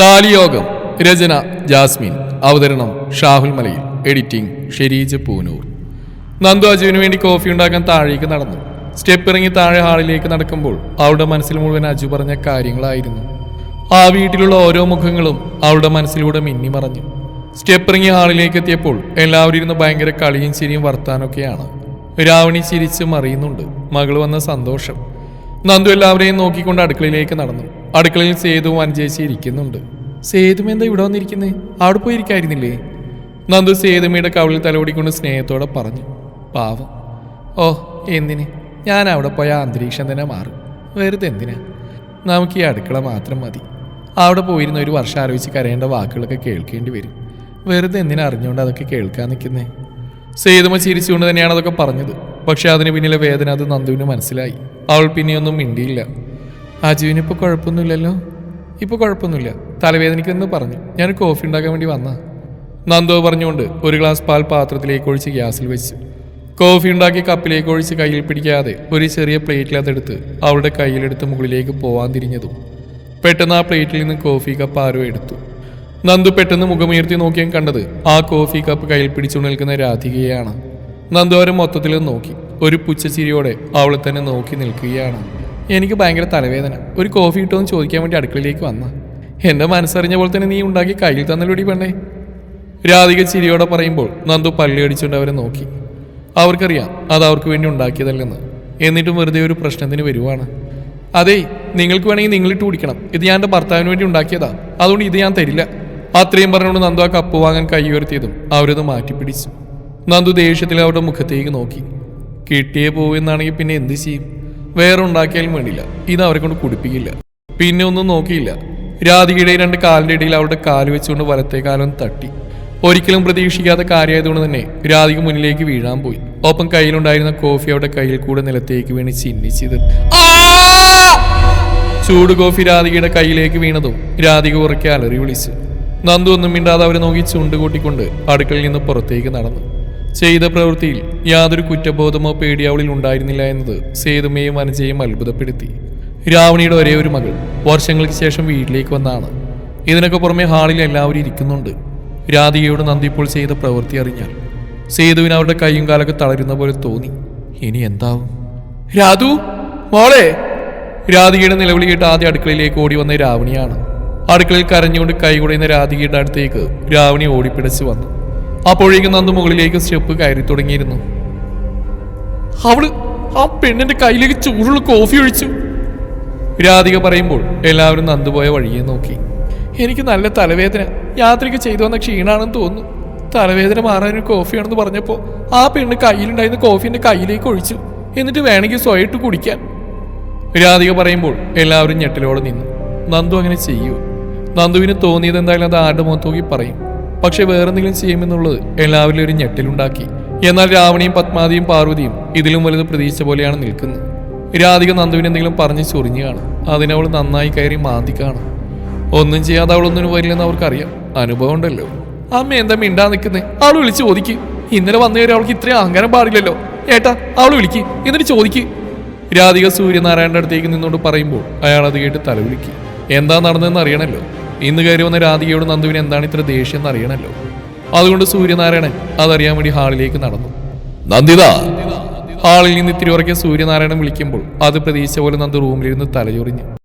താലിയോഗം രചന Jasmine അവതരണം Shahul Malayil editing Shereej Poonoor. Nandu അജുവിന് വേണ്ടി കോഫി ഉണ്ടാക്കാൻ താഴേക്ക് നടന്നു. സ്റ്റെപ്പ് ഇറങ്ങി താഴെ ഹാളിലേക്ക് നടക്കുമ്പോൾ അവളുടെ മനസ്സിൽ മുഴുവൻ അജു പറഞ്ഞ കാര്യങ്ങളായിരുന്നു. ആ വീട്ടിലുള്ള ഓരോ മുഖങ്ങളും അവളുടെ മനസ്സിലൂടെ മിന്നി മറഞ്ഞു. സ്റ്റെപ്പ് ഇറങ്ങി ഹാളിലേക്ക് എത്തിയപ്പോൾ എല്ലാവരും ഇരുന്ന് ഭയങ്കര കളിയും ചിരിയും വർത്താനൊക്കെയാണ്. രാവണി ചിരിച്ച് മറിയുന്നുണ്ട്. മകൾ വന്ന സന്തോഷം. നന്ദു എല്ലാവരെയും നോക്കിക്കൊണ്ട് അടുക്കളയിലേക്ക് നടന്നു. അടുക്കളയിൽ സേതുവും അനുജയിച്ച് ഇരിക്കുന്നുണ്ട്. സേതും എന്താ ഇവിടെ വന്നിരിക്കുന്നേ? അവിടെ പോയിരിക്കായിരുന്നില്ലേ? നന്ദു സേതുമയുടെ കവിളിൽ തലോടിക്കൊണ്ട് സ്നേഹത്തോടെ പറഞ്ഞു. പാവം. ഓ എന്തിന്? ഞാൻ അവിടെ പോയ അന്തരീക്ഷം തന്നെ മാറും. വെറുതെ എന്തിനാ? നമുക്ക് ഈ അടുക്കള മാത്രം മതി. അവിടെ പോയിരുന്ന ഒരു വർഷം ആലോചിച്ച് കരയേണ്ട വാക്കുകളൊക്കെ കേൾക്കേണ്ടി വരും. വെറുതെ എന്തിനാ അറിഞ്ഞുകൊണ്ട് അതൊക്കെ കേൾക്കാൻ നിൽക്കുന്നേ സേതുമ ചിരിച്ചുകൊണ്ട് തന്നെയാണ് അതൊക്കെ പറഞ്ഞത്. പക്ഷെ അതിന് പിന്നിലെ വേദന അത് നന്ദുവിന് മനസ്സിലായി. അവൾ പിന്നെയൊന്നും മിണ്ടിയില്ല. അജുവിന് ഇപ്പോൾ കുഴപ്പമൊന്നുമില്ലല്ലോ. ഇപ്പോൾ കുഴപ്പമൊന്നുമില്ല. തലവേദനിക്കെന്ന് പറഞ്ഞു. ഞാൻ കോഫി ഉണ്ടാക്കാൻ വേണ്ടി വന്ന. നന്ദോ പറഞ്ഞുകൊണ്ട് ഒരു ഗ്ലാസ് പാൽ പാത്രത്തിലേക്ക് ഒഴിച്ച് ഗ്യാസിൽ വെച്ചു. കോഫി ഉണ്ടാക്കി കപ്പിലേക്ക് ഒഴിച്ച് കയ്യിൽ പിടിക്കാതെ ഒരു ചെറിയ പ്ലേറ്റിൽ അതെടുത്ത് അവളുടെ കയ്യിലെടുത്ത് മുകളിലേക്ക് പോവാൻ തിരിഞ്ഞതും പെട്ടെന്ന് ആ പ്ലേറ്റിൽ നിന്ന് കോഫി കപ്പ് ആരോ എടുത്തു. നന്ദു പെട്ടെന്ന് മുഖമുയർത്തി നോക്കിയാൽ കണ്ടത് ആ കോഫി കപ്പ് കയ്യിൽ പിടിച്ചു നിൽക്കുന്ന രാധികയാണ് നന്ദു അവരെ മൊത്തത്തിൽ നോക്കി. ഒരു പുച്ഛച്ചിരിയോടെ അവളെ തന്നെ നോക്കി നിൽക്കുകയാണ്. എനിക്ക് ഭയങ്കര തലവേദന. ഒരു കോഫി കിട്ടുമെന്ന് ചോദിക്കാൻ വേണ്ടി അടുക്കളയിലേക്ക് വന്ന. എന്റെ മനസ്സറിഞ്ഞ പോലെ തന്നെ നീ ഉണ്ടാക്കി കയ്യിൽ തന്നല്ലോടി പെണ്ണേ. രാധിക ചിരിയോടെ പറയുമ്പോൾ നന്ദു പല്ലി അടിച്ചുകൊണ്ട് അവരെ നോക്കി. അവർക്കറിയാം അത് അവർക്ക് വേണ്ടി ഉണ്ടാക്കിയതല്ലെന്ന്. എന്നിട്ടും വെറുതെ ഒരു പ്രശ്നത്തിന് വരുവാണ്. അതെ നിങ്ങൾക്ക് വേണമെങ്കിൽ നിങ്ങളിട്ട് കുടിക്കണം. ഇത് ഞാൻ എന്റെ ഭർത്താവിന് വേണ്ടി ഉണ്ടാക്കിയതാ. അതുകൊണ്ട് ഇത് ഞാൻ തരില്ല. അത്രയും പറഞ്ഞുകൊണ്ട് നന്ദു ആ കപ്പ് വാങ്ങാൻ കൈ ഉയർത്തിയതും അവരത് മാറ്റിപ്പിടിച്ചു. നന്ദു ദേഷ്യത്തിൽ അവരുടെ മുഖത്തേക്ക് നോക്കി. കിട്ടിയേ പോവെന്നാണെങ്കിൽ പിന്നെ എന്ത് ചെയ്യും? വേറെ ഉണ്ടാക്കിയാലും വേണ്ടില്ല ഇത് അവരെ കൊണ്ട് കുടിപ്പിക്കില്ല. പിന്നെ ഒന്നും നോക്കിയില്ല. രാധികയുടെ രണ്ട് കാലിന്റെ ഇടയിൽ അവളുടെ കാൽ വെച്ചുകൊണ്ട് വലത്തെ കാലം തട്ടി. ഒരിക്കലും പ്രതീക്ഷിക്കാത്ത കാര്യമായതുകൊണ്ട് തന്നെ രാധിക മുന്നിലേക്ക് വീഴാൻ പോയി. ഒപ്പം കയ്യിലുണ്ടായിരുന്ന കോഫി അവരുടെ കയ്യിൽ കൂടെ നിലത്തേക്ക് വീണ് ചിഹ്നിച്ചത് ചൂട് കോഫി രാധികയുടെ കയ്യിലേക്ക് വീണതും രാധിക ഉറക്കെ അലറി വിളിച്ചു. നന്ദു ഒന്നും മിണ്ടാതെ അവരെ നോക്കി ചുണ്ട് കൂട്ടിക്കൊണ്ട് അടുക്കളയിൽ നിന്ന് പുറത്തേക്ക് നടന്നു. ചെയ്ത പ്രവൃത്തിയിൽ യാതൊരു കുറ്റബോധമോ പേടി അവളിൽ ഉണ്ടായിരുന്നില്ല എന്നത് സേതുമയും വനജയും അത്ഭുതപ്പെടുത്തി. രാവണിയുടെ ഒരേ ഒരു മകൾ വർഷങ്ങൾക്ക് ശേഷം വീട്ടിലേക്ക് വന്നാണ്. ഇതിനൊക്കെ പുറമെ ഹാളിൽ എല്ലാവരും ഇരിക്കുന്നുണ്ട്. രാധികയോട് നന്ദി ഇപ്പോൾ ചെയ്ത പ്രവൃത്തി അറിഞ്ഞാൽ സേതുവിന് അവരുടെ കൈയും കാലൊക്കെ തളരുന്ന പോലെ തോന്നി. ഇനി എന്താവും? രാധു മോളെ! രാധികയുടെ നിലവിളി കേട്ട് ആദ്യ അടുക്കളയിലേക്ക് ഓടി വന്ന രാവണിയാണ്. അടുക്കളയിൽ കരഞ്ഞുകൊണ്ട് കൈ കുടയുന്ന രാധികയുടെ അടുത്തേക്ക് രാവണി ഓടിപ്പിടച്ച് വന്നു. അപ്പോഴേക്കും നന്ദു മുകളിലേക്ക് സ്റ്റെപ്പ് കയറി തുടങ്ങിയിരുന്നു. അവൾ ആ പെണ്ണിന്റെ കയ്യിലേക്ക് ചൂടുള്ള കോഫി ഒഴിച്ചു. രാധിക പറയുമ്പോൾ എല്ലാവരും നന്ദു പോയ വഴിയെ നോക്കി. എനിക്ക് നല്ല തലവേദന. യാത്രയ്ക്ക് ചെയ്തു വന്ന ക്ഷീണാണെന്ന് തോന്നുന്നു. തലവേദന മാറാൻ ഒരു കോഫിയാണെന്ന് പറഞ്ഞപ്പോൾ ആ പെണ്ണ് കയ്യിലുണ്ടായിരുന്ന കോഫിന്റെ കയ്യിലേക്ക് ഒഴിച്ചു. എന്നിട്ട് വേണമെങ്കിൽ സ്വയട്ട് കുടിക്കാൻ. രാധിക പറയുമ്പോൾ എല്ലാവരും ഞെട്ടലോടെ നിന്നു. നന്ദു അങ്ങനെ ചെയ്യൂ. നന്ദുവിന് തോന്നിയത് എന്തായാലും അത് ആരുടെ പറയും. പക്ഷെ വേറെന്തെങ്കിലും ചെയ്യുമെന്നുള്ളത് എല്ലാവരിലും ഒരു ഞെട്ടിലുണ്ടാക്കി. എന്നാൽ രാവണിയും പത്മാതിയും പാർവതിയും ഇതിലും വലുത് പ്രതീക്ഷിച്ച പോലെയാണ് നിൽക്കുന്നത്. രാധിക നന്ദുവിന് എന്തെങ്കിലും പറഞ്ഞ് ചൊറിഞ്ഞു കാണും. അതിനവൾ നന്നായി കയറി മാന്തി കാണും. ഒന്നും ചെയ്യാതെ അവളൊന്നിനും വരില്ലെന്ന് അവർക്കറിയാം. അനുഭവം ഉണ്ടല്ലോ. അമ്മ എന്താ മിണ്ടാ നിൽക്കുന്നേ? അവൾ വിളിച്ച് ചോദിക്ക്. ഇന്നലെ വന്നു കയറി അവൾക്ക് ഇത്രയും അഹങ്കാരം പാടില്ലല്ലോ. ഏട്ടാ അവൾ വിളിക്ക്. എന്നിട്ട് ചോദിക്ക്. രാധിക സൂര്യനാരായണന്റെ അടുത്തേക്ക് നിന്നോട് പറയുമ്പോൾ അയാൾ അത് കേട്ട് തലവിളിക്കും എന്താ നടന്നതെന്ന് അറിയണല്ലോ. ഇന്ന് കയറി വന്ന രാധികയോട് നന്ദുവിന് എന്താണ് ഇത്ര ദേഷ്യം എന്ന് അറിയണല്ലോ? അതുകൊണ്ട് സൂര്യനാരായണൻ അതറിയാൻ വേണ്ടി ഹാളിലേക്ക് നടന്നു. നന്ദിത! ഹാളിൽ നിന്ന് ഇത്തിരി ഉറക്കെ സൂര്യനാരായണൻ വിളിക്കുമ്പോൾ അത് പ്രതീക്ഷിച്ച പോലെ നന്ദു റൂമിലിരുന്ന് തലചൊറിഞ്ഞു.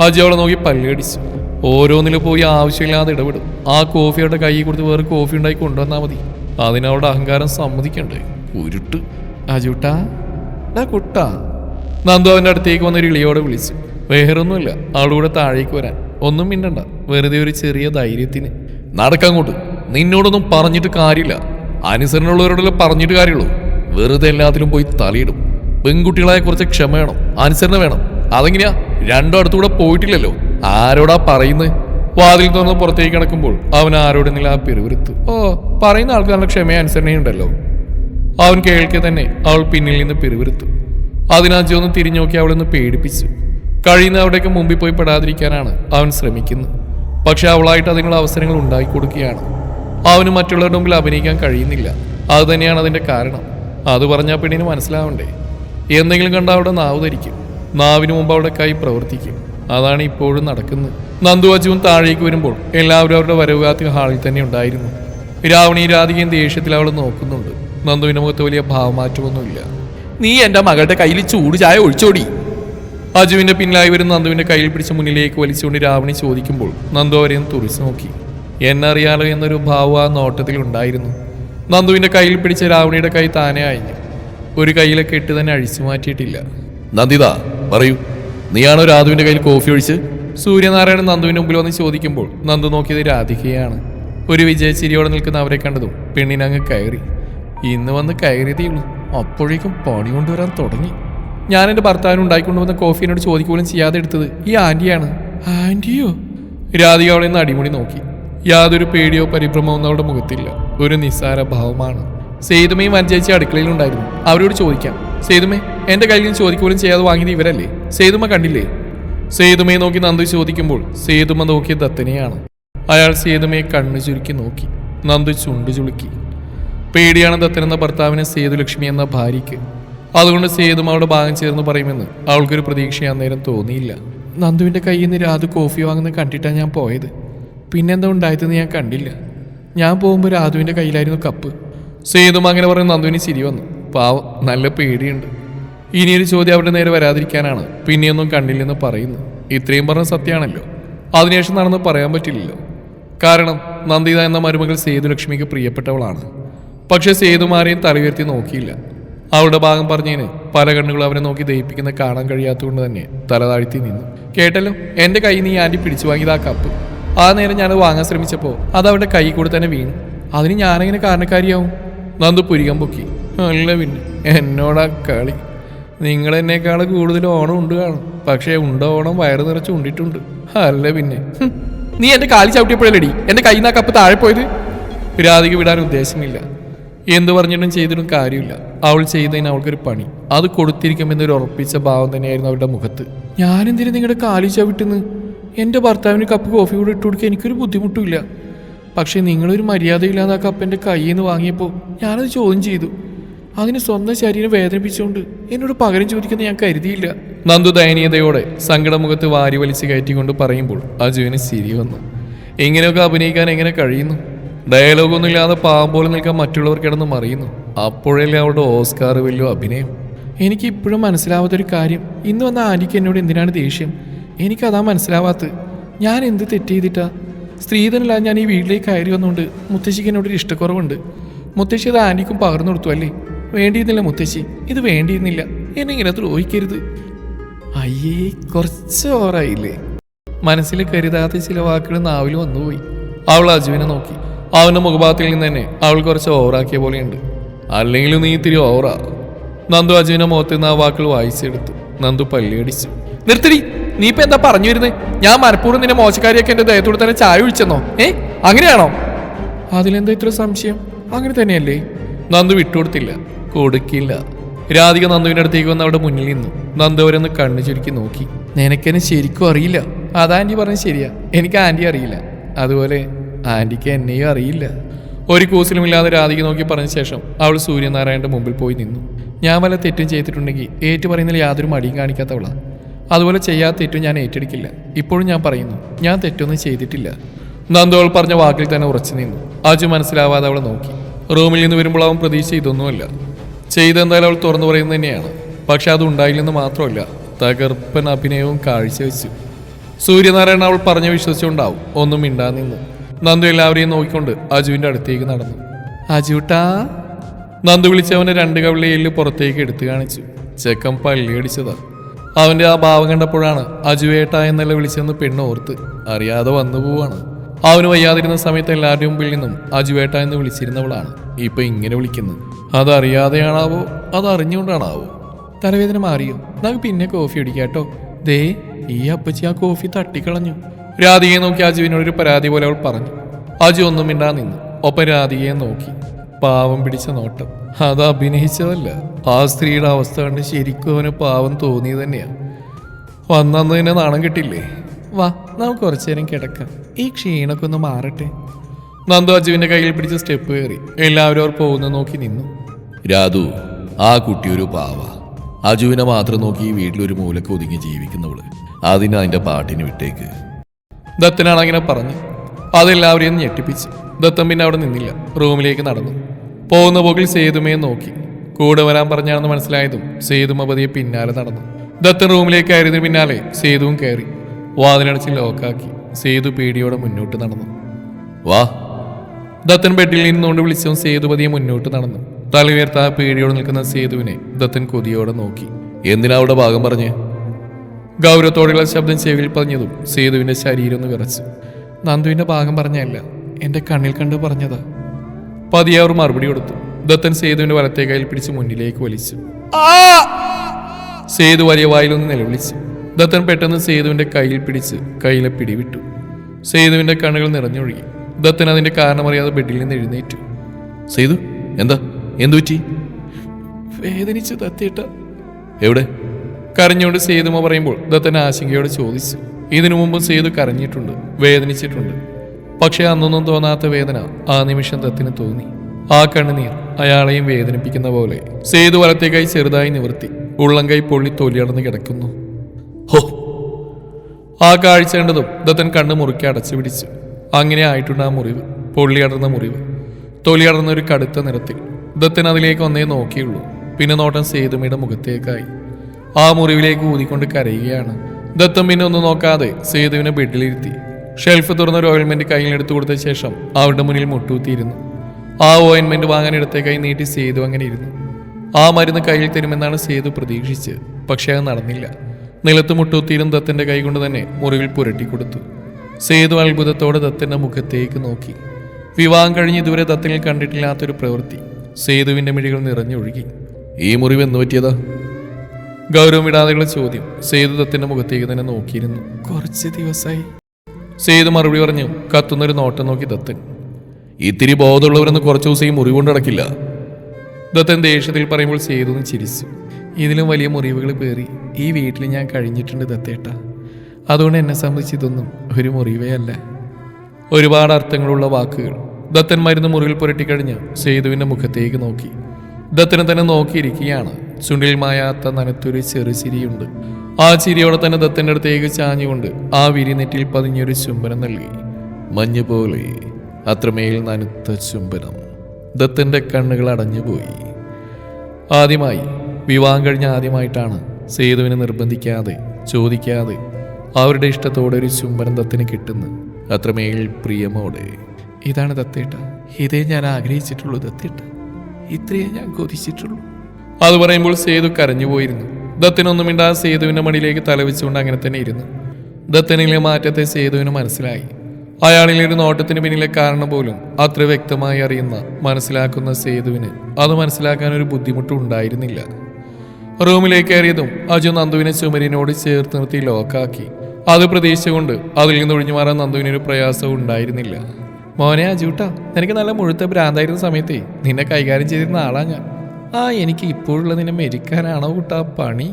അജി അവളെ നോക്കി പല്ലടിച്ചു. ഓരോന്നിൽ പോയി ആവശ്യമില്ലാതെ ഇടപെടും. ആ കോഫി അവരുടെ കൈ കൊടുത്ത് വേറെ കോഫി ഉണ്ടാക്കി കൊണ്ടുവന്നാൽ മതി. അതിനവളുടെ അഹങ്കാരം സമ്മതിക്കണ്ടേ? ഉരുട്ട് അജുട്ടാ? കുട്ടാ. നന്ദു അവന്റെ അടുത്തേക്ക് വന്നൊരു ഇളിയോടെ വിളിച്ചു. വേറൊന്നുമില്ല. അവളുടെ താഴേക്ക് വരാൻ. ഒന്നും മിണ്ടണ്ട. വെറുതെ ഒരു ചെറിയ ധൈര്യത്തിന്. നടക്കങ്ങോട്ട് നിന്നോടൊന്നും പറഞ്ഞിട്ട് കാര്യമില്ല. അനുസരണമുള്ളവരോടെല്ലാം പറഞ്ഞിട്ട് കാര്യമുള്ളൂ. വെറുതെ എല്ലാത്തിലും പോയി തലയിടും. പെൺകുട്ടികളായ കുറച്ച് ക്ഷമ വേണം അനുസരണ വേണം. അതെങ്ങനെയാ? രണ്ടോ അടുത്തുകൂടെ പോയിട്ടില്ലല്ലോ. ആരോടാ പറയുന്നത് വാതിൽ തുറന്ന് പുറത്തേക്ക് കിടക്കുമ്പോൾ അവൻ ആരോടെന്നില്ല ആ പിറുവിരുത്തു ഓ പറയുന്ന ആൾക്ക് നല്ല ക്ഷമയും അനുസരണയുണ്ടല്ലോ അവൻ കേൾക്കെ തന്നെ അവൾ പിന്നിൽ നിന്ന് പിറുവിരുത്തു അതിനാജി ഒന്ന് തിരിഞ്ഞു നോക്കി അവളൊന്ന് പേടിപ്പിച്ചു. കഴിയുന്ന അവിടേക്ക് മുമ്പിൽ പോയി പെടാതിരിക്കാനാണ് അവൻ ശ്രമിക്കുന്നത്. പക്ഷെ അവളായിട്ട് അതിനുള്ള അവസരങ്ങൾ ഉണ്ടാക്കി കൊടുക്കുകയാണ് അവന് മറ്റുള്ളവരുടെ മുമ്പിൽ അഭിനയിക്കാൻ കഴിയുന്നില്ല. അത് തന്നെയാണ് അതിന്റെ കാരണം. അത് പറഞ്ഞാൽ പെണ്ണിന് മനസ്സിലാവണ്ടേ. എന്തെങ്കിലും കണ്ട അവിടെ നാവ് ധരിക്കും. നാവിന് മുമ്പ് അവിടെ കൈ പ്രവർത്തിക്കും. അതാണ് ഇപ്പോഴും നടക്കുന്നത്. നന്ദു അജുവും താഴേക്ക് വരുമ്പോൾ എല്ലാവരും അവരുടെ വരവുകാത്ത ഹാളിൽ തന്നെ ഉണ്ടായിരുന്നു. രാവണി രാധികയും ദേഷ്യത്തിൽ അവൾ നോക്കുന്നുണ്ട്. നന്ദുവിന് മുഖത്ത് വലിയ ഭാവമാറ്റമൊന്നുമില്ല. നീ എന്റെ മകളുടെ കയ്യിൽ ചൂട് ചായ ഒഴിച്ചോടി. അജുവിന്റെ പിന്നിലായി വരുന്ന നന്ദുവിന്റെ കയ്യിൽ പിടിച്ച മുന്നിലേക്ക് വലിച്ചുകൊണ്ട് രാവണി ചോദിക്കുമ്പോൾ നന്ദു അവരെ തുറിച്ചു നോക്കി. എന്നറിയാലോ എന്നൊരു ഭാവം ആ നോട്ടത്തിൽ ഉണ്ടായിരുന്നു. നന്ദുവിന്റെ കയ്യിൽ പിടിച്ച രാവണിയുടെ കൈ താനേ അയഞ്ഞു. ഒരു കയ്യിലെ കെട്ട് തന്നെ അഴിച്ചു മാറ്റിയിട്ടില്ല. നന്ദിത പറയൂ. നീയാണോ രാധുവിന്റെ കയ്യിൽ കോഫി ഒഴിച്ച്? സൂര്യനാരായണൻ നന്ദുവിന്റെ മുമ്പിൽ വന്ന് ചോദിക്കുമ്പോൾ നന്ദു നോക്കിയത് രാധികയാണ്. ഒരു വിജയച്ചിരിയോടെ നിൽക്കുന്ന അവരെ കണ്ടതും പെണ്ണിനങ്ങ് കയറി. ഇന്ന് വന്ന് കയറിയതേ ഉള്ളൂ. അപ്പോഴേക്കും പണി കൊണ്ടുവരാൻ തുടങ്ങി. ഞാൻ എന്റെ ഭർത്താവിന് ഉണ്ടായിക്കൊണ്ടുവന്ന കോഫി എന്നോട് ചോദിക്കുകയും ചെയ്യാതെ എടുത്തത് ഈ ആന്റിയാണ് ആന്റിയോ രാധിക അവളെ നിന്ന് അടിമുടി നോക്കി. യാതൊരു പേടിയോ പരിഭ്രമവും അവളുടെ മുഖത്തില്ല. ഒരു നിസ്സാര ഭാവമാണ്. സേതുമയും വഞ്ചേച്ചി അടുക്കളയിലുണ്ടായിരുന്നു അവരോട് ചോദിക്കാം. സേതുമേ എന്റെ കയ്യിൽ നിന്ന് ചോദിക്കുകയും ചെയ്യാതെ വാങ്ങിയത് ഇവരല്ലേ? സേതുമ കണ്ടില്ലേ? സേതുമയെ നോക്കി നന്ദു ചോദിക്കുമ്പോൾ സേതുമ നോക്കിയ ദത്തനെയാണ്. അയാൾ സേതുമയെ കണ്ണു ചുരുക്കി നോക്കി. നന്ദു ചുണ്ടു ചുളുക്കി. പേടിയാണ് ദത്തൻ എന്ന ഭർത്താവിനെ സേതുലക്ഷ്മി എന്ന ഭാര്യയ്ക്ക് അതുകൊണ്ട് സേതും അവളുടെ ഭാഗം ചേർന്ന് പറയുമെന്ന് അവൾക്കൊരു പ്രതീക്ഷ അന്നേരം തോന്നിയില്ല. നന്ദുവിന്റെ കയ്യിൽ നിന്ന് രാധു കോഫി വാങ്ങുന്നത് കണ്ടിട്ടാണ് ഞാൻ പോയത്. പിന്നെന്താ ഉണ്ടായതെന്ന് ഞാൻ കണ്ടില്ല. ഞാൻ പോകുമ്പോൾ രാധുവിന്റെ കയ്യിലായിരുന്നു കപ്പ്. സേതും അങ്ങനെ പറഞ്ഞ് നന്ദുവിന് ചിരി വന്നു. പാവം നല്ല പേടിയുണ്ട്. ഇനിയൊരു ചോദ്യം അവരുടെ നേരെ വരാതിരിക്കാനാണ് പിന്നെയൊന്നും കണ്ടില്ലെന്ന് പറയുന്നു ഇത്രയും പറഞ്ഞ സത്യമാണല്ലോ. അതിനുശേഷം നടന്ന് പറയാൻ പറ്റില്ലല്ലോ. കാരണം നന്ദിത എന്ന മരുമകൾ സേതുലക്ഷ്മിക്ക് പ്രിയപ്പെട്ടവളാണ്. പക്ഷെ സേതുമാരെയും തലയുയർത്തി നോക്കിയില്ല. അവളുടെ ഭാഗം പറഞ്ഞതിന് പല കണ്ണുകൾ അവരെ നോക്കി ദഹിപ്പിക്കുന്ന കാണാൻ കഴിയാത്തതുകൊണ്ട് തന്നെ തല താഴ്ത്തി നിന്നു. കേട്ടല്ലോ? എന്റെ കൈ നീ ആന്റി പിടിച്ചു വാങ്ങിയത് ആ കപ്പ്. ആ നേരം ഞാനത് വാങ്ങാൻ ശ്രമിച്ചപ്പോൾ അത് അവരുടെ കൈ കൂടെ തന്നെ വീണു. അതിന് ഞാനെങ്ങനെ കാരണക്കാരിയാവും? നന്ദു പുരികം പൊക്കി. അല്ല പിന്നെ എന്നോടാ കളി. നിങ്ങൾ എന്നെക്കാൾ കൂടുതൽ ഓണം ഉണ്ട് കാണും. പക്ഷേ ഉണ്ട ഓണം വയറ് നിറച്ച് ഉണ്ടിട്ടുണ്ട്. അല്ല പിന്നെ. നീ എന്റെ കാലി ചവിട്ടിയപ്പോഴല്ലേടി എന്റെ കയ്യിൽ ആ കപ്പ് താഴെ പോയത്? രാധിക വിടാൻ ഉദ്ദേശമില്ല. എന്തു പറഞ്ഞിട്ടും ചെയ്തിട്ടും കാര്യമില്ല. അവൾ ചെയ്തതിന് അവൾക്കൊരു പണി. അത് കൊടുത്തിരിക്കുമെന്നൊരു ഉറപ്പിച്ച ഭാവം തന്നെയായിരുന്നു അവളുടെ മുഖത്ത്. ഞാനെന്തിനു നിങ്ങളുടെ കാലി വിട്ടെന്ന് എന്റെ ഭർത്താവിന് കപ്പ് കോഫി കൂടെ ഇട്ട് കൊടുക്കാൻ എനിക്കൊരു ബുദ്ധിമുട്ടുമില്ല. പക്ഷേ നിങ്ങളൊരു മര്യാദയില്ലാതെ ആ കപ്പ് എന്റെ കയ്യിൽ നിന്ന് വാങ്ങിയപ്പോൾ ഞാനത് ചോദ്യം ചെയ്തു. അതിന് സ്വന്തം ശരീരം വേദനിപ്പിച്ചുകൊണ്ട് എന്നോട് പകരം ചോദിക്കുന്ന ഞാൻ കരുതിയില്ല. നന്ദു ദയനീയതയോടെ സങ്കടമുഖത്ത് വാരി വലിച്ച് കയറ്റിക്കൊണ്ട് പറയുമ്പോൾ അജുവിന് ചിരി വന്നു. എങ്ങനെയൊക്കെ അഭിനയിക്കാൻ എങ്ങനെ കഴിയുന്നു? ഡയലോഗൊന്നും ഇല്ലാതെ പാവം പോലെ നിൽക്കാൻ മറ്റുള്ളവർ കിടന്ന് മറിയുന്നു. അപ്പോഴല്ലേ അവളുടെ ഓസ്കാർ വലിയ അഭിനയം. എനിക്ക് ഇപ്പോഴും മനസ്സിലാവാത്തൊരു കാര്യം ഇന്ന് വന്ന ആന്റിക്ക് എന്നോട് എന്തിനാണ് ദേഷ്യം? എനിക്കതാ മനസ്സിലാവാത്തത്. ഞാൻ എന്ത് തെറ്റ് ചെയ്തിട്ടാ? സ്ത്രീധനല്ലാതെ ഞാൻ ഈ വീട്ടിലേക്ക് കയറി വന്നുകൊണ്ട് മുത്തശ്ശിക്ക് എന്നോട് ഒരു ഇഷ്ടക്കുറവുണ്ട്. മുത്തശ്ശി അത് ആന്റിക്കും പകർന്നു കൊടുത്തു അല്ലേ? വേണ്ടിയിരുന്നില്ല മുത്തശ്ശി. ഇത് വേണ്ടിയിരുന്നില്ല. എന്നെ ഇങ്ങനെ ദ്രോഹിക്കരുത്. അയ്യേ കുറച്ച് ഓറായില്ലേ മനസ്സിൽ കരുതാത്ത ചില വാക്കുകൾ നാവിൽ വന്നുപോയി. അവൾ അജുവിനെ നോക്കി. അവന്റെ മുഖഭാഗത്തിൽ നിന്ന് തന്നെ അവൾ കുറച്ച് ഓവറാക്കിയ പോലെയുണ്ട്. അല്ലെങ്കിലും നീ ഇത്തിരി ഓവറാ. നന്ദു അജുവിനെ മുഖത്ത് നിന്ന് ആ വാക്കുകൾ വായിച്ചെടുത്തു നന്ദു പല്ലിയടിച്ചു നിർത്തിരി നീ ഇപ്പൊ എന്താ പറഞ്ഞു വരുന്നത് ഞാൻ മനഃപൂർവം നിന്നെ മോശക്കാരിയൊക്കെ എന്റെ ദേഹത്തോട് തന്നെ ചായ ഒഴിച്ചെന്നോ ഏ? അങ്ങനെയാണോ? അതിലെന്താ ഇത്ര സംശയം? അങ്ങനെ തന്നെയല്ലേ? നന്ദു വിട്ടുകൊടുത്തില്ല. കൊടുക്കില്ല. രാധിക നന്ദുവിന്റെ അടുത്തേക്ക് വന്ന് അവിടെ മുന്നിൽ നിന്നു. നന്ദു അവരൊന്ന് കണ്ണു ചുരുക്കി നോക്കി. നിനക്കെന്നെ ശരിക്കും അറിയില്ല. അതാ ആന്റി പറഞ്ഞത് ശരിയാ. എനിക്ക് ആന്റി അറിയില്ല. അതുപോലെ ആന്റിക്ക് എന്നെയും അറിയില്ല. ഒരു കൂസലുമില്ലാതെ രാധിക നോക്കി പറഞ്ഞ ശേഷം അവൾ സൂര്യനാരായണന്റെ മുമ്പിൽ പോയി നിന്നു. ഞാൻ വല്ല തെറ്റും ചെയ്തിട്ടുണ്ടെങ്കിൽ ഏറ്റു പറയുന്നതിൽ യാതൊരു മടിയും കാണിക്കാത്തവളാ. അതുപോലെ ചെയ്യാത്ത തെറ്റും ഞാൻ ഏറ്റെടുക്കില്ല. ഇപ്പോഴും ഞാൻ പറയുന്നു ഞാൻ തെറ്റൊന്നും ചെയ്തിട്ടില്ല. നന്ദോൾ പറഞ്ഞ വാക്കിൽ തന്നെ ഉറച്ചു നിന്നു. അജു മനസ്സിലാവാതെ അവളെ നോക്കി. റൂമിൽ നിന്ന് വരുമ്പോൾ അവൻ പ്രതീക്ഷ ഇതൊന്നുമല്ല. ചെയ്തെന്തായാലും അവൾ തുറന്നു പറയുന്നത് തന്നെയാണ്. പക്ഷെ അത് ഉണ്ടായില്ലെന്ന് മാത്രമല്ല തകർപ്പൻ അഭിനയവും കാഴ്ചവെച്ചു. സൂര്യനാരായണൻ അവൾ പറഞ്ഞ വിശ്വസിച്ചുണ്ടാവും ഒന്നും മിണ്ടാ നിന്നു. നന്ദു എല്ലാവരെയും നോക്കിക്കൊണ്ട് അജുവിന്റെ അടുത്തേക്ക് നടന്നു. അജുട്ടാ. നന്ദു വിളിച്ചവനെ രണ്ട് കവിളിയിൽ പുറത്തേക്ക് എടുത്തു കാണിച്ചു. ചെക്കൻ പള്ളിയടിച്ചതാ അവന്റെ ആ ഭാവം കണ്ടപ്പോഴാണ് അജുവേട്ട എന്നല്ല വിളിച്ചെന്ന് പെണ്ണ് ഓർത്ത് അറിയാതെ വന്നു പോവാണ്. അവന് വയ്യാതിരുന്ന സമയത്ത് എല്ലാവരുടെയും മുമ്പിൽ നിന്നും അജുവേട്ട എന്ന് വിളിച്ചിരുന്നവളാണ് ഇപ്പൊ ഇങ്ങനെ വിളിക്കുന്നത്. അതറിയാതെയാണാവോ? അതറിഞ്ഞുകൊണ്ടാണാവോ? തലവേദന മാറിയോ? നമുക്ക് പിന്നെ കോഫി അടിക്കാട്ടോ ദേ ഈ അപ്പച്ചി ആ കോഫി തട്ടിക്കളഞ്ഞു. രാധികയെ നോക്കി അജുവിനോട് ഒരു പരാതി പോലെ അവൾ പറഞ്ഞു. അജു ഒന്നും മിണ്ടാ നിന്നു. ഒപ്പം രാധികയെ നോക്കി. പാവം പിടിച്ച നോട്ടം. അത് അഭിനയിച്ചതല്ല. ആ സ്ത്രീയുടെ അവസ്ഥ കണ്ട് ശരിക്കും അവന് പാവം തോന്നി തന്നെയാ. വന്നന്ന് തന്നെ നാണം കിട്ടില്ലേ? വാ നമുക്ക് കുറച്ചു നേരം കിടക്കാം. ഈ ക്ഷീണൊക്കെ ഒന്ന് മാറട്ടെ. നന്ദു അജുവിന്റെ കയ്യിൽ പിടിച്ച സ്റ്റെപ്പ് കയറി. എല്ലാവരും അവർ പോകുന്ന നോക്കി നിന്നു. രാധു ആ കുട്ടി ഒരു പാവ. അജുവിനെ മാത്രം നോക്കി ഈ വീട്ടിലൊരു മൂലക്ക് ഒതുങ്ങി ജീവിക്കുന്നവൾ. അതിന് അതിന്റെ പാട്ടിന് വിട്ടേക്ക്. ദത്തനാണ് അങ്ങനെ പറഞ്ഞു. അതെല്ലാവരെയും ഞെട്ടിപ്പിച്ച്. ദത്തൻ പിന്നെ അവിടെ നിന്നില്ല. റൂമിലേക്ക് നടന്നു. പോകുന്ന പോകിൽ സേതുമയെ നോക്കി. കൂടെ വരാൻ പറഞ്ഞാണെന്ന് മനസ്സിലായതും സേതുമപതിയെ പിന്നാലെ നടന്നു. ദത്തൻ റൂമിലേക്ക് കയറിയതിന് പിന്നാലെ സേതുവും കയറി. വാതിലടച്ച് ലോക്കാക്കി. സേതു പേടിയോടെ മുന്നോട്ട് നടന്നു. വാ. ദത്തൻ ബെഡിൽ നിന്നുകൊണ്ട് വിളിച്ചതും സേതുപതിയെ മുന്നോട്ട് നടന്നു. തലയുയർത്താ പേടിയോടെ നിൽക്കുന്ന സേതുവിനെ ദത്തൻ കൊതിയോടെ നോക്കി. എന്തിനാ അവിടെ ഭാഗം പറഞ്ഞ്? ഗൗരവത്തോടെയുള്ള ശബ്ദം ചെവിയിൽ പറഞ്ഞതും സേതുവിന്റെ ശരീരം ഒന്ന് വിറച്ചു. നന്ദുവിന്റെ ഭാഗം പറഞ്ഞല്ല എന്റെ കണ്ണിൽ കണ്ട് പറഞ്ഞതാ. പതിയെ അവർ മറുപടി കൊടുത്തു. ദത്തൻ സേതുവിന്റെ വലത്തെ കയ്യിൽ പിടിച്ച് മുന്നിലേക്ക് വലിച്ചു. സേതു വലിയ വായിലൊന്ന് നിലവിളിച്ചു. ദത്തൻ പെട്ടെന്ന് സേതുവിന്റെ കയ്യിൽ പിടിച്ച് കയ്യിലെ പിടിവിട്ടു. സേതുവിന്റെ കണ്ണുകൾ നിറഞ്ഞൊഴുകി. ദത്തൻ അതിന്റെ കാരണമറിയാതെ ബെഡിൽ നിന്ന് എഴുന്നേറ്റു. സേതു എന്താ? എന്തു പറ്റി വേദനിച്ച് തത്തിയിട്ട. എവിടെ? കരഞ്ഞുകൊണ്ട് സേതുമ പറയുമ്പോൾ ദത്തൻ ആശങ്കയോട് ചോദിച്ചു ഇതിനു മുമ്പ് സേതു കരഞ്ഞിട്ടുണ്ട് വേദനിച്ചിട്ടുണ്ട്. പക്ഷേ അന്നൊന്നും തോന്നാത്ത വേദന ആ നിമിഷം ദത്തിന് തോന്നി. ആ കണ്ണുനീർ അയാളെയും വേദനിപ്പിക്കുന്ന പോലെ സേതു വലത്തേക്കായി ചെറുതായി നിവർത്തി ഉള്ളം കൈ പൊള്ളി തൊലിയടന്ന് കിടക്കുന്നു. ഹോ! ആ കാഴ്ച കണ്ടതും ദത്തൻ കണ്ണ് മുറുക്കി അടച്ചു പിടിച്ചു. അങ്ങനെ ആയിട്ടുണ്ട് ആ മുറിവ് പൊള്ളിയടർന്ന മുറിവ്. തൊലിയടർന്ന ഒരു കടുത്ത നിറത്തിൽ ദത്തൻ അതിലേക്ക് ഒന്നേ നോക്കിയുള്ളൂ. പിന്നെ നോട്ടം സേതുമയുടെ മുഖത്തേക്കായി. ആ മുറിവിലേക്ക് ഊതിക്കൊണ്ട് കരയുകയാണ്. ദത്തം പിന്നെ ഒന്നും നോക്കാതെ സേതുവിനെ ബെഡിലിരുത്തി. ഷെൽഫ് തുറന്ന ഒരു ഓയിൽമെന്റ് കയ്യിലെടുത്തു കൊടുത്ത ശേഷം അവരുടെ മുന്നിൽ മുട്ടൂത്തിയിരുന്നു ആ ഓയിൻമെന്റ് വാങ്ങാൻ ഇടത്തേക്കായി നീട്ടി സേതു അങ്ങനെ ഇരുന്നു. ആ മരുന്ന് കയ്യിൽ തരുമെന്നാണ് സേതു പ്രതീക്ഷിച്ച് പക്ഷേ അത് നടന്നില്ല. നിലത്ത് മുട്ടൂത്തിയിരുന്ന ദത്തന്റെ കൈകൊണ്ട് തന്നെ മുറിവിൽ പുരട്ടിക്കൊടുത്തു സേതു അത്ഭുതത്തോടെ ദത്തന്റെ മുഖത്തേക്ക് നോക്കി. വിവാഹം കഴിഞ്ഞ് ഇതുവരെ ദത്തനിൽ കണ്ടിട്ടില്ലാത്തൊരു പ്രവൃത്തി. സേതുവിന്റെ മിഴികൾ നിറഞ്ഞൊഴുകി. ഈ മുറിവ് എന്ന് പറ്റിയതാ? ഗൗരവമിടാതെയുള്ള ചോദ്യം സേതു തത്തിന്റെ മുഖത്തേക്ക് തന്നെ നോക്കിയിരുന്നു. കുറച്ച് ദിവസമായി സേതു മറുപടി പറഞ്ഞു കത്തുന്നൊരു നോട്ടം നോക്കി ദത്തൻ. ഇത്തിരി ബോധമുള്ളവരൊന്നും കുറച്ച് ദിവസം ഈ മുറിവ് കൊണ്ട് നടക്കില്ല. ദത്തൻ ദേഷ്യത്തിൽ പറയുമ്പോൾ സേതു ഒന്ന് ചിരിച്ചു. ഇതിലും വലിയ മുറിവുകൾ പേറി ഈ വീട്ടിൽ ഞാൻ കഴിഞ്ഞിട്ടുണ്ട് ദത്തേട്ട. അതുകൊണ്ട് എന്നെ സംബന്ധിച്ച് ഇതൊന്നും ഒരു മുറിവേ അല്ല. ഒരുപാട് അർത്ഥങ്ങളുള്ള വാക്കുകൾ. ദത്തൻ മരുന്ന് മുറിവിൽ പുരട്ടിക്കഴിഞ്ഞ് സേതുവിന്റെ മുഖത്തേക്ക് നോക്കി. ദത്തനെ തന്നെ നോക്കിയിരിക്കുകയാണ്. ചുണ്ടിൽ മായാത്ത നനത്തൊരു ചെറു ചിരിയുണ്ട്. ആ ചിരിയോടെ തന്നെ ദത്തന്റെ അടുത്തേക്ക് ചാഞ്ഞുകൊണ്ട് ആ വിരിനെറ്റിൽ പതിഞ്ഞൊരു ചുംബനം നൽകി. മഞ്ഞ് പോലെ അത്രമേൽ നനുത്ത ചുംബനം ദത്തന്റെ കണ്ണുകൾ അടഞ്ഞുപോയി. ആദ്യമായി വിവാഹം കഴിഞ്ഞ ആദ്യമായിട്ടാണ് സേതുവിനെ നിർബന്ധിക്കാതെ ചോദിക്കാതെ അവരുടെ ഇഷ്ടത്തോടെ ഒരു ചുംബനം ദത്തിന് കിട്ടുന്നു അത്രമേൽ പ്രിയമോടെ ഇതാണ് ദത്തേട്ട ഇതേ ഞാൻ ആഗ്രഹിച്ചിട്ടുള്ളൂ ദത്തേട്ട ഇത്രയേ ഞാൻ കൊതിച്ചിട്ടുള്ളൂ. അത് പറയുമ്പോൾ സേതു കരഞ്ഞുപോയിരുന്നു ദത്തിനൊന്നും മിണ്ടാതെ സേതുവിന്റെ മടിയിലേക്ക് തലവെച്ചുകൊണ്ട് അങ്ങനെ തന്നെ ഇരുന്നു. ദത്തനിലെ മാറ്റത്തെ സേതുവിന് മനസ്സിലായി. അയാളിലെ ഒരു നോട്ടത്തിന് പിന്നിലെ കാരണം പോലും അത്ര വ്യക്തമായി അറിയുന്ന മനസ്സിലാക്കുന്ന സേതുവിന് അത് മനസ്സിലാക്കാൻ ഒരു ബുദ്ധിമുട്ടും ഉണ്ടായിരുന്നില്ല. റൂമിലേക്ക് കയറിയതും അജു നന്ദുവിനെ ചുമരിനോട് ചേർത്ത് നിർത്തി ലോക്കാക്കി. അത് പ്രതീക്ഷിച്ചുകൊണ്ട് അതിൽ നിന്ന് ഒഴിഞ്ഞു മാറാൻ നന്ദുവിനൊരു പ്രയാസവും ഉണ്ടായിരുന്നില്ല. മോനെ അജൂട്ടാ നിനക്ക് നല്ല മുഴുത്ത ഭ്രാന്തായിരുന്ന സമയത്തേ നിന്നെ കൈകാര്യം ചെയ്തിരുന്ന ആളാ ഞാൻ. ആ എനിക്ക് ഇപ്പോഴുള്ള നിന്നെ മെരിക്കാനാണോ കൂട്ടാ പണി?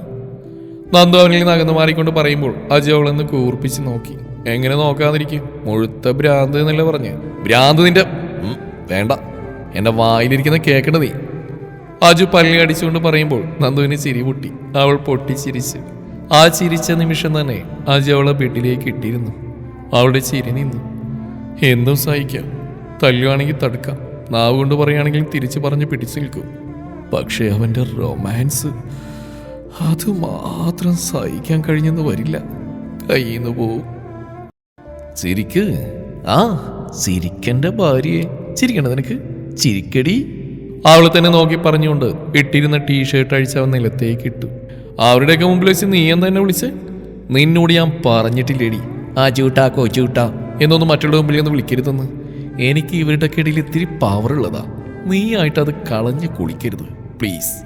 നന്ദു അവനിൽ നിന്ന് അകന്നു മാറിക്കൊണ്ട് പറയുമ്പോൾ അജു അവളെന്ന് കൂർപ്പിച്ച് നോക്കി. എങ്ങനെ നോക്കാതിരിക്കും? മുഴുത്ത ഭ്രാന്ത് എന്നല്ല പറഞ്ഞ്? ഭ്രാന്ത് നിന്റെ വേണ്ട. എന്റെ വായിലിരിക്കുന്ന കേക്കണ്ട നീ. അജു പല്ലി അടിച്ചുകൊണ്ട് പറയുമ്പോൾ നന്ദുവിന് ചിരി പൊട്ടി. അവൾ പൊട്ടിച്ചിരിച്ച്. ആ ചിരിച്ച നിമിഷം തന്നെ അജു അവളെ ബെഡിലേക്ക് ഇട്ടിരുന്നു. അവളുടെ ചിരി നിന്നു. എന്തും സഹിക്കാം. തല്ലുവാണെങ്കിൽ തടുക്കാം. നാവ് കൊണ്ട് പറയുകയാണെങ്കിൽ തിരിച്ചു പറഞ്ഞ് പിടിച്ചു നിൽക്കും. പക്ഷേ അവന്റെ റൊമാൻസ് അത് മാത്രം സഹിക്കാൻ കഴിഞ്ഞെന്ന് വരില്ല. കയ്യിന്ന് പോവും ചിരിക്ക്. ആ ചിരിക്കന്റെ ഭാര്യയെ. ചിരിക്കണ്ട നിനക്ക്? ചിരിക്കടി. അവളെ തന്നെ നോക്കി പറഞ്ഞുകൊണ്ട് ഇട്ടിരുന്ന ടീഷർട്ട് അഴിച്ച് അവൻ നിലത്തേക്ക് ഇട്ടു. അവരുടെയൊക്കെ മുമ്പിൽ വെച്ച് നീ എന്താ എന്നെ വിളിച്ച്? നിന്നോട് ഞാൻ പറഞ്ഞിട്ടില്ലേടി. ആ ചൂട്ടാ കോ ചൂട്ടാ. എന്നൊന്നും മറ്റുള്ള മുമ്പിൽ ഒന്ന് വിളിക്കരുതെന്ന്. എനിക്ക് ഇവരുടെ ഇടയിൽ ഇത്തിരി പവറുള്ളതാ നീ ആയിട്ട് അത് കളഞ്ഞ് കുളിക്കരുത്. പ്ലീസ്.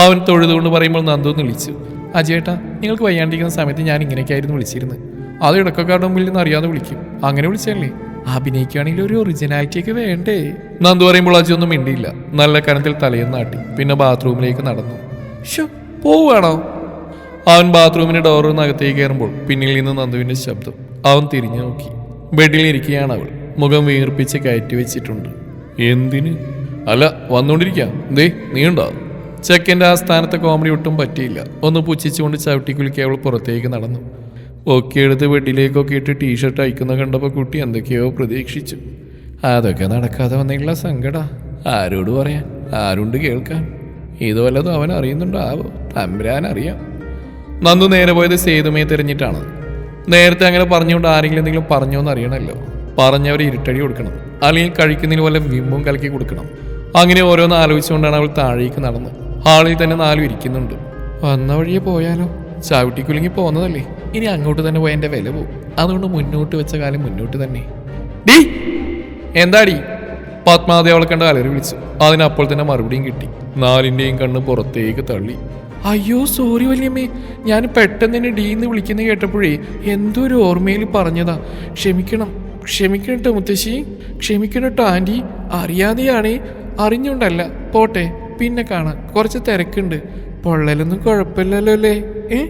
അവൻ തൊഴുതുകൊണ്ട് പറയുമ്പോൾ നന്ദു വിളിച്ചു. അജയേട്ടാ നിങ്ങൾക്ക് വയ്യാണ്ടിരിക്കുന്ന സമയത്ത് ഞാൻ ഇങ്ങനെയൊക്കെയായിരുന്നു വിളിച്ചിരുന്നത്. അത് ഇടക്കക്കാരുടെ മുമ്പിൽ നിന്ന് അറിയാതെ വിളിക്കും. അങ്ങനെ വിളിച്ചല്ലേ അഭിനയിക്കുകയാണെങ്കിൽ ഒരു ഒറിജിനാലിറ്റി ഒക്കെ വേണ്ടേ? നന്ദു പറയുമ്പോൾ അജി ഒന്നും മിണ്ടിയില്ല. നല്ല കനത്തിൽ തലയെന്ന് നാട്ടി പിന്നെ ബാത്റൂമിലേക്ക് നടന്നു. ഷോ പോവുകയാണോ? അവൻ ബാത്റൂമിന്റെ ഡോറിൽ നിന്ന് അകത്തേക്ക് കയറുമ്പോൾ പിന്നിൽ നിന്ന് നന്ദുവിന്റെ ശബ്ദം. അവൻ തിരിഞ്ഞു നോക്കി. ബെഡിൽ ഇരിക്കുകയാണ് അവൾ. മുഖം വീർപ്പിച്ച് കയറ്റി വെച്ചിട്ടുണ്ട്. എന്തിന്? അല്ല വന്നുകൊണ്ടിരിക്കാം ദേ നീയുണ്ടോ? ചെക്കന്റെ ആ സ്ഥാനത്തെ കോമഡി ഒട്ടും പറ്റിയില്ല. ഒന്ന് പുച്ഛിച്ചുകൊണ്ട് ചവിട്ടി കുലുക്കി അവൾ പുറത്തേക്ക് നടന്നു. ഒക്കെ എടുത്ത് വെട്ടിലേക്കൊക്കെ ഇട്ട് ടീഷർട്ട് അയക്കുന്ന കണ്ടപ്പോൾ കുട്ടി എന്തൊക്കെയോ പ്രതീക്ഷിച്ചു. അതൊക്കെ നടക്കാതെ വന്നിട്ടുള്ള സങ്കട. ആരോട് പറയാൻ? ആരുണ്ട് കേൾക്കാൻ? ഇത് വല്ലതും അവൻ അറിയുന്നുണ്ടാവോ? തമ്പുരാൻ അറിയാം. നന്ദു നേരെ പോയത് സേതുമയെ തിരഞ്ഞിട്ടാണ്. നേരത്തെ അങ്ങനെ പറഞ്ഞുകൊണ്ട് ആരെങ്കിലും എന്തെങ്കിലും പറഞ്ഞോ എന്ന് അറിയണമല്ലോ പറഞ്ഞവർ ഇരുട്ടടി കൊടുക്കണം. അല്ലെങ്കിൽ കഴിക്കുന്നതിന് വല്ല വിമ്മും കലക്കി കൊടുക്കണം. അങ്ങനെ ഓരോന്ന് ആലോചിച്ചുകൊണ്ടാണ് അവൾ താഴേക്ക് നടന്നു. ഹാളിൽ തന്നെ നാലും ഇരിക്കുന്നുണ്ട്. വന്ന വഴിയെ പോയാലോ? ചവിട്ടിക്കുലുങ്ങി പോകുന്നതല്ലേ ഇനി അങ്ങോട്ട് തന്നെ പോയ വില പോകും അതുകൊണ്ട് മുന്നോട്ട് വെച്ച കാലം മുന്നോട്ട് തന്നെ. ഡീ! എന്താടി? പത്മാവതി അവളെ കണ്ട് അലറി വിളിച്ചു. അതിനപ്പോൾ തന്നെ മറുപടിയും കിട്ടി. നാലിന്റെയും കണ്ണ് പുറത്തേക്ക് തള്ളി. അയ്യോ സോറി വല്യമ്മേ. ഞാൻ പെട്ടെന്ന് തന്നെ ഡീന്ന് വിളിക്കുന്ന കേട്ടപ്പോഴേ എന്തോ ഒരു ഓർമ്മയിൽ പറഞ്ഞതാ. ക്ഷമിക്കണം. ക്ഷമിക്കണം കേട്ടോ മുത്തശ്ശി. ക്ഷമിക്കണം കേട്ടോ ആന്റി. അറിയാതെയാണേ. അറിഞ്ഞുകൊണ്ടല്ല. പോട്ടെ പിന്നെ കാണാം. കുറച്ച് തിരക്കുണ്ട്. പൊള്ളലൊന്നും കുഴപ്പമില്ലല്ലോ അല്ലേ ഏ?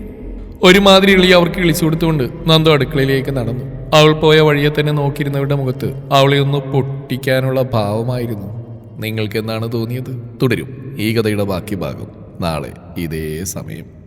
ഒരുമാതിരി ഇളി അവർക്ക് കിളിച്ചു കൊടുത്തുകൊണ്ട് നന്ദു അടുക്കളയിലേക്ക് നടന്നു. അവൾ പോയ വഴിയെ തന്നെ നോക്കിയിരുന്നവരുടെ മുഖത്ത് അവളെ ഒന്ന് പൊട്ടിക്കാനുള്ള ഭാവമായിരുന്നു. നിങ്ങൾക്ക് എന്താണ് തോന്നിയത്? തുടരും. ഈ കഥയുടെ ബാക്കി ഭാഗം നാളെ ഇതേ സമയം.